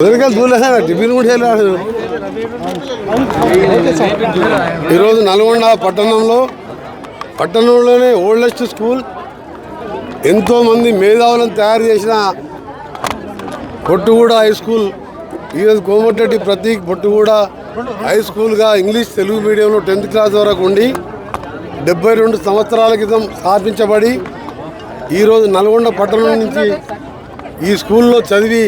Tiffin కూడా ఈరోజు నల్గొండ పట్టణంలో పట్టణంలోనే ఓల్డెస్ట్ స్కూల్. ఎంతోమంది మేధావులను తయారు చేసిన పొట్టుగూడ హై స్కూల్. ఈరోజు కోమటిరెడ్డి ప్రతీక్ పొట్టుగూడ హై స్కూల్గా ఇంగ్లీష్ తెలుగు మీడియంలో టెన్త్ క్లాస్ వరకు ఉండి డెబ్బై రెండు సంవత్సరాల క్రితం స్థాపించబడి ఈరోజు నల్గొండ పట్టణం నుంచి ఈ స్కూల్లో చదివి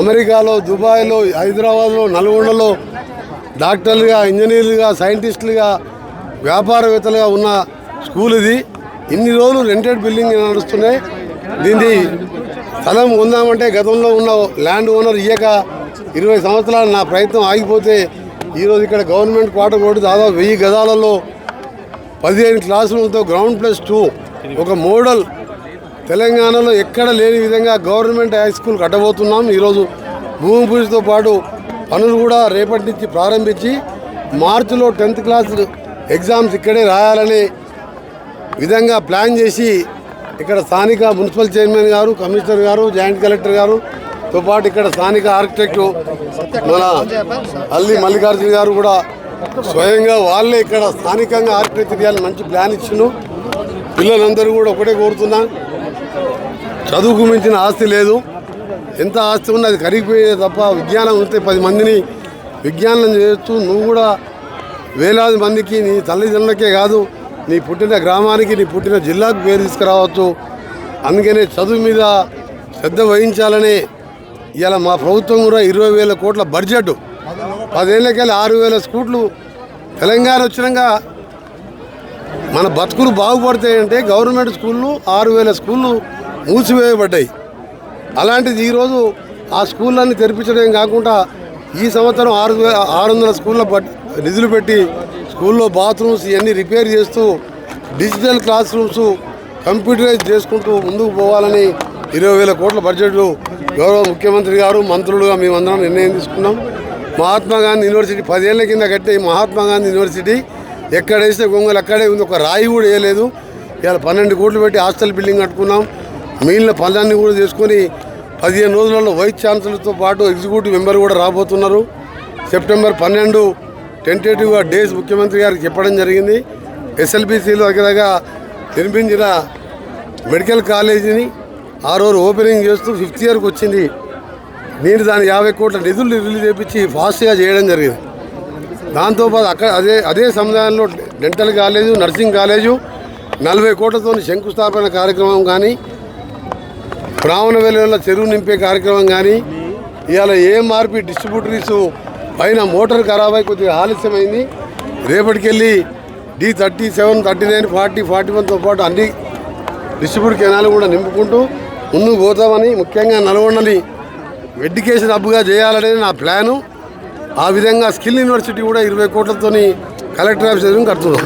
అమెరికాలో దుబాయ్లో హైదరాబాద్లో నల్గొండలో డాక్టర్లుగా ఇంజనీర్లుగా సైంటిస్టులుగా వ్యాపారవేత్తలుగా ఉన్న స్కూల్ ఇది. ఇన్ని రోజులు రెంటెడ్ బిల్డింగ్ నడుస్తున్నాయి. దీన్ని స్థలం ఉందామంటే గతంలో ఉన్న ల్యాండ్ ఓనర్ ఇయ్యక ఇరవై సంవత్సరాలు నా ప్రయత్నం ఆగిపోతే ఈరోజు ఇక్కడ గవర్నమెంట్ క్వార్టర్ కోటి దాదాపు వెయ్యి గదాలలో పదిహేను క్లాస్ రూమ్తో గ్రౌండ్ ప్లస్ టూ ఒక మోడల్ తెలంగాణలో ఎక్కడ లేని విధంగా గవర్నమెంట్ హై స్కూల్ కట్టబోతున్నాం ఈరోజు భూమి పూజతో పాటు పనులు కూడా రేపటి నుంచి ప్రారంభించి మార్చిలో టెన్త్ క్లాస్ ఎగ్జామ్స్ ఇక్కడే రాయాలని విధంగా ప్లాన్ చేసి ఇక్కడ స్థానిక మున్సిపల్ చైర్మన్ గారు కమిషనర్ గారు జాయింట్ కలెక్టర్ గారు తో పాటు ఇక్కడ స్థానిక ఆర్కిటెక్ట్ మన అల్లి మల్లికార్జున గారు కూడా స్వయంగా వాళ్ళే ఇక్కడ స్థానికంగా ఆర్కిటెక్చర్ చేయాలని మంచి ప్లాన్ ఇచ్చిండు పిల్లలందరూ కూడా ఒకటే కోరుతున్నాను చదువుకు మించిన ఆస్తి లేదు. ఎంత ఆస్తి ఉన్నా అది కరిగిపోయేది తప్ప విజ్ఞానం ఉంటే పది మందిని విజ్ఞానం చేయొచ్చు నువ్వు కూడా వేలాది మందికి నీ తల్లిదండ్రులకే కాదు నీ పుట్టిన గ్రామానికి నీ పుట్టిన జిల్లాకు పేరు తీసుకురావచ్చు. అందుకనే చదువు మీద శ్రద్ధ వహించాలని ఇలా మా ప్రభుత్వం కూడా ఇరవై వేల కోట్ల బడ్జెట్. పదేళ్ళకెళ్ళి ఆరు వేల స్కూట్లు తెలంగాణ వచ్చినాక మన బతుకులు బాగుపడతాయంటే గవర్నమెంట్ స్కూళ్ళు ఆరు వేల స్కూళ్ళు మూసివేయబడ్డాయి. అలాంటిది ఈరోజు ఆ స్కూళ్ళన్నీ తెరిపించడం కాకుండా ఈ సంవత్సరం ఆరు ఆరు వందల స్కూళ్ళ నిధులు పెట్టి స్కూల్లో బాత్రూమ్స్ ఇవన్నీ రిపేర్ చేస్తూ డిజిటల్ క్లాస్ రూమ్స్ కంప్యూటరైజ్ చేసుకుంటూ ముందుకు పోవాలని ఇరవై వేల కోట్ల బడ్జెట్లు గౌరవ ముఖ్యమంత్రి గారు మంత్రులుగా మేమందరం నిర్ణయం తీసుకున్నాం. మహాత్మా గాంధీ యూనివర్సిటీ పదేళ్ళ కింద కట్టే మహాత్మా గాంధీ యూనివర్సిటీ ఎక్కడ వేస్తే గొంగలు అక్కడే ఉంది ఒక రాయి కూడా వేయలేదు. ఇవాళ పన్నెండు కోట్లు పెట్టి హాస్టల్ బిల్డింగ్ కట్టుకున్నాం. మిగిలిన పనులన్నీ కూడా చేసుకొని పదిహేను రోజులలో వైస్ ఛాన్సలర్తో పాటు ఎగ్జిక్యూటివ్ మెంబర్ కూడా రాబోతున్నారు. సెప్టెంబర్ పన్నెండు టెంటేటివ్గా డేస్ ముఖ్యమంత్రి గారికి చెప్పడం జరిగింది. ఎస్ఎల్బిసిలో దగ్గరగా నిర్మించిన మెడికల్ కాలేజీని ఆ రోజు ఓపెనింగ్ చేస్తూ ఫిఫ్త్ ఇయర్కి వచ్చింది. నేను దాని యాభై కోట్ల నిధులు రిలీజ్ చేపించి ఫాస్ట్గా చేయడం జరిగింది. దాంతోపాటు అక్కడ అదే అదే సముదాయంలో డెంటల్ కాలేజు నర్సింగ్ కాలేజు నలభై కోట్లతో శంకుస్థాపన కార్యక్రమం కానీ బ్రాహ్మణ వెలుగుల చెరువు నింపే కార్యక్రమం కానీ ఇవాళ ఏఎంఆర్పి డిస్ట్రిబ్యూటరీస్ పైన మోటార్ ఖరాబ్ అయి కొద్దిగా ఆలస్యమైంది. రేపటికెళ్ళి D thirty seven thirty nine forty forty వన్తో పాటు అన్ని డిస్ట్రిబ్యూటర్ కెనాలు కూడా నింపుకుంటూ ముందుకు పోతామని ముఖ్యంగా నల్గొండని ఎడ్యుకేషన్ హబ్గా చేయాలనేది నా ప్లాను. ఆ విధంగా స్కిల్ యూనివర్సిటీ కూడా ఇరవై కోట్లతోని కలెక్టర్ ఆఫీస్ ఎదురు కడుతున్నాం.